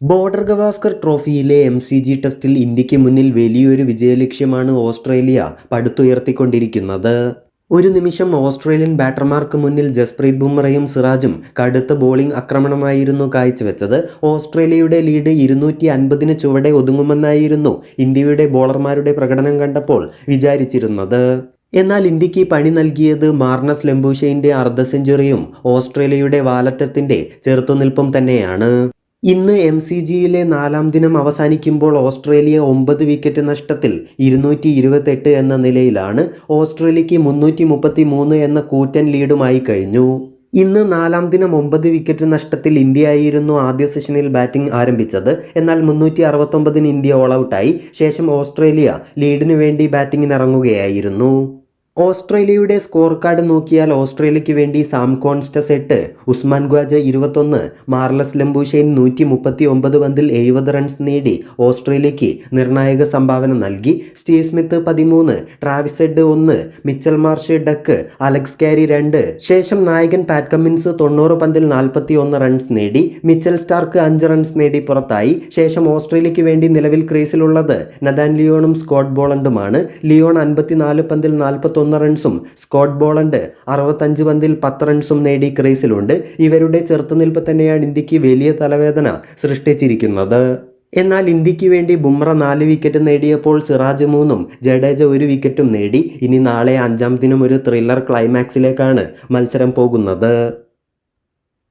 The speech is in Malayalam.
ബോർഡർ ഗവാസ്കർ ട്രോഫിയിലെ എം സി ജി ടെസ്റ്റിൽ ഇന്ത്യയ്ക്ക് മുന്നിൽ വലിയൊരു വിജയലക്ഷ്യമാണ് ഓസ്ട്രേലിയ പടുത്തുയർത്തിക്കൊണ്ടിരിക്കുന്നത്. ഒരു നിമിഷം ഓസ്ട്രേലിയൻ ബാറ്റർമാർക്ക് മുന്നിൽ ജസ്പ്രീത് ബുംറയും സിറാജും കടുത്ത ബോളിംഗ് ആക്രമണമായിരുന്നു കാഴ്ചവെച്ചത്. ഓസ്ട്രേലിയയുടെ ലീഡ് ഇരുന്നൂറ്റി അൻപതിന് ചുവടെ ഒതുങ്ങുമെന്നായിരുന്നു ഇന്ത്യയുടെ ബോളർമാരുടെ പ്രകടനം കണ്ടപ്പോൾ വിചാരിച്ചിരുന്നത്. എന്നാൽ ഇന്ത്യയ്ക്ക് പണി നൽകിയത് മാർണസ് ലെംബൂഷയിന്റെ അർദ്ധ സെഞ്ചുറിയും ഓസ്ട്രേലിയയുടെ വാലറ്റത്തിന്റെ ചെറുത്തുനിൽപ്പും തന്നെയാണ്. ഇന്ന് എം സി ജിയിലെ നാലാം ദിനം അവസാനിക്കുമ്പോൾ ഓസ്ട്രേലിയ ഒമ്പത് വിക്കറ്റ് നഷ്ടത്തിൽ ഇരുന്നൂറ്റി ഇരുപത്തെട്ട് എന്ന നിലയിലാണ് ഓസ്ട്രേലിയക്ക് മുന്നൂറ്റി മുപ്പത്തി മൂന്ന് എന്ന കൂറ്റൻ ലീഡുമായി കഴിഞ്ഞു. ഇന്ന് നാലാം ദിനം ഒമ്പത് വിക്കറ്റ് നഷ്ടത്തിൽ ഇന്ത്യ ആയിരുന്നു ആദ്യ സെഷനിൽ ബാറ്റിംഗ് ആരംഭിച്ചത്. എന്നാൽ മുന്നൂറ്റി അറുപത്തൊമ്പതിന് ഇന്ത്യ ഓൾ ഔട്ടായി. ശേഷം ഓസ്ട്രേലിയ ലീഡിനു വേണ്ടി ബാറ്റിങ്ങിനിറങ്ങുകയായിരുന്നു ഓസ്ട്രേലിയയുടെ സ്കോർ കാർഡ് നോക്കിയാൽ ഓസ്ട്രേലിയയ്ക്ക് വേണ്ടി സാം കോൺസ്റ്റസ് എട്ട് ഉസ്മാൻ ഗ്വാജ ഇരുപത്തൊന്ന് മാർലസ് ലംബൂഷൈൻ നൂറ്റി മുപ്പത്തി ഒമ്പത് പന്തിൽ എഴുപത് റൺസ് നേടി ഓസ്ട്രേലിയയ്ക്ക് നിർണായക സംഭാവന നൽകി. സ്റ്റീവ് സ്മിത്ത് പതിമൂന്ന് ട്രാവിസ് ഹെഡ് ഒന്ന് Mitchell Marsh duck Alex Carey രണ്ട്. ശേഷം നായകൻ പാറ്റ് കമ്മിൻസ് തൊണ്ണൂറ് പന്തിൽ നാൽപ്പത്തി ഒന്ന് റൺസ് നേടി. മിച്ചൽ സ്റ്റാർക്ക് അഞ്ച് റൺസ് നേടി പുറത്തായി. ശേഷം ഓസ്ട്രേലിയയ്ക്ക് വേണ്ടി നിലവിൽ ക്രീസിലുള്ളത് നദാൻ ലിയോണും സ്കോട്ട് ബോളണ്ടുമാണ്. ലിയോൺ അൻപത്തിനാല് പന്തിൽ നാൽപ്പത്തൊന്ന് റൺസും സ്കോട്ട് ബോളണ്ട് അറുപത്തഞ്ച് പന്തിൽ പത്ത് റൺസും നേടി ക്രീസിലുണ്ട്. ഇവരുടെ ചെറുത്തുനിൽപ്പ് തന്നെയാണ് ഇന്ത്യയ്ക്ക് വലിയ തലവേദന സൃഷ്ടിച്ചിരിക്കുന്നത്. എന്നാൽ ഇന്ത്യയ്ക്ക് വേണ്ടി ബുംറ നാല് വിക്കറ്റ് നേടിയപ്പോൾ സിറാജ് മൂന്നും ജഡേജ ഒരു വിക്കറ്റും നേടി. ഇനി നാളെ അഞ്ചാം ദിനം ഒരു ത്രില്ലർ ക്ലൈമാക്സിലേക്കാണ് മത്സരം പോകുന്നത്.